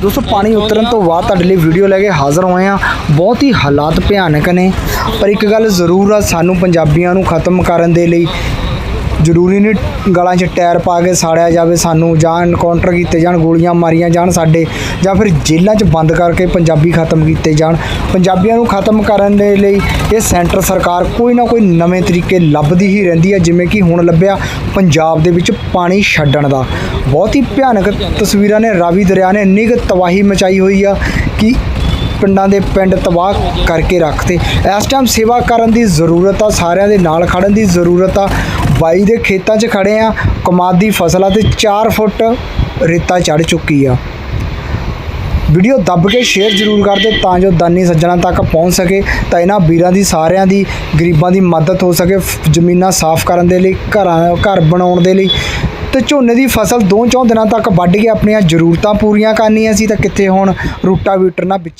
ਦੋਸਤੋ, ਪਾਣੀ ਉਤਰਨ ਤੋਂ ਬਾਅਦ ਤੁਹਾਡੇ ਲਈ ਵੀਡੀਓ ਲੈ ਕੇ ਹਾਜ਼ਰ ਹੋਏ ਆ ਬਹੁਤ ਹੀ ਹਾਲਾਤ ਭਿਆਨਕ ਨੇ। ਪਰ ਇੱਕ ਗੱਲ ਜ਼ਰੂਰ ਆ, ਸਾਨੂੰ ਪੰਜਾਬੀਆਂ ਨੂੰ ਖਤਮ ਕਰਨ ਦੇ ਲਈ ਜ਼ਰੂਰੀ ਨਹੀਂ ਗਲਾਂ 'ਚ ਟਾਇਰ ਪਾ ਕੇ ਸਾੜਿਆ ਜਾਵੇ ਸਾਨੂੰ, ਜਾਂ ਐਨਕਾਊਂਟਰ ਕੀਤੇ ਜਾਣ, ਗੋਲੀਆਂ ਮਾਰੀਆਂ ਜਾਣ ਸਾਡੇ, ਜਾਂ ਫਿਰ ਜੇਲ੍ਹਾਂ 'ਚ ਬੰਦ ਕਰਕੇ ਪੰਜਾਬੀ ਖਤਮ ਕੀਤੇ ਜਾਣ। ਪੰਜਾਬੀਆਂ ਨੂੰ ਖਤਮ ਕਰਨ ਦੇ ਲਈ ਇਹ ਸੈਂਟਰ ਸਰਕਾਰ ਕੋਈ ਨਾ ਕੋਈ ਨਵੇਂ ਤਰੀਕੇ ਲੱਭਦੀ ਹੀ ਰਹਿੰਦੀ ਹੈ, ਜਿਵੇਂ ਕਿ ਹੁਣ ਲੱਭਿਆ ਪੰਜਾਬ ਦੇ ਵਿੱਚ ਪਾਣੀ ਛੱਡਣ ਦਾ। ਬਹੁਤ ਹੀ ਭਿਆਨਕ ਤਸਵੀਰਾਂ ਨੇ, ਰਾਵੀ ਦਰਿਆ ਨੇ ਇੰਨੀ ਕੁ ਤਬਾਹੀ ਮਚਾਈ ਹੋਈ ਆ ਕਿ ਪਿੰਡਾਂ ਦੇ ਪਿੰਡ ਤਬਾਹ ਕਰਕੇ ਰੱਖਤੇ। ਇਸ ਟਾਈਮ ਸੇਵਾ ਕਰਨ ਦੀ ਜ਼ਰੂਰਤ ਆ, ਸਾਰਿਆਂ ਦੇ ਨਾਲ ਖੜਨ ਦੀ ਜ਼ਰੂਰਤ ਆ। ਬਾਈ ਦੇ ਖੇਤਾਂ 'ਚ ਖੜੇ ਆ ਕਮਾਦੀ ਫਸਲਾਂ ਤੇ 4 ਫੁੱਟ ਰੇਤਾ ਚੜ ਚੁੱਕੀ ਆ। ਵੀਡੀਓ ਦੱਬ ਕੇ ਸ਼ੇਅਰ ਜ਼ਰੂਰ ਕਰ ਦਿਓ ਤਾਂ ਜੋ ਦਾਨੀ ਸੱਜਣਾ ਤੱਕ ਪਹੁੰਚ ਸਕੇ, ਤਾਂ ਇਹਨਾਂ ਵੀਰਾਂ ਦੀ, ਸਾਰਿਆਂ ਦੀ, ਗਰੀਬਾਂ ਦੀ ਮਦਦ ਹੋ ਸਕੇ ਜ਼ਮੀਨਾਂ ਸਾਫ਼ ਕਰਨ ਦੇ ਲਈ, ਘਰਾਂ, ਘਰ ਬਣਾਉਣ ਦੇ ਲਈ। ਤੇ ਝੋਨੇ ਦੀ ਫਸਲ ਦੋ ਚੌਂ ਦਿਨਾਂ ਤੱਕ ਵੱਢ ਕੇ ਆਪਣੀਆਂ ਜ਼ਰੂਰਤਾਂ ਪੂਰੀਆਂ ਕਰਨੀਆਂ ਸੀ, ਤਾਂ ਕਿੱਥੇ ਹੁਣ ਰੂਟਾਵੀਟਰ ਨਾ ਵਿੱਚੇ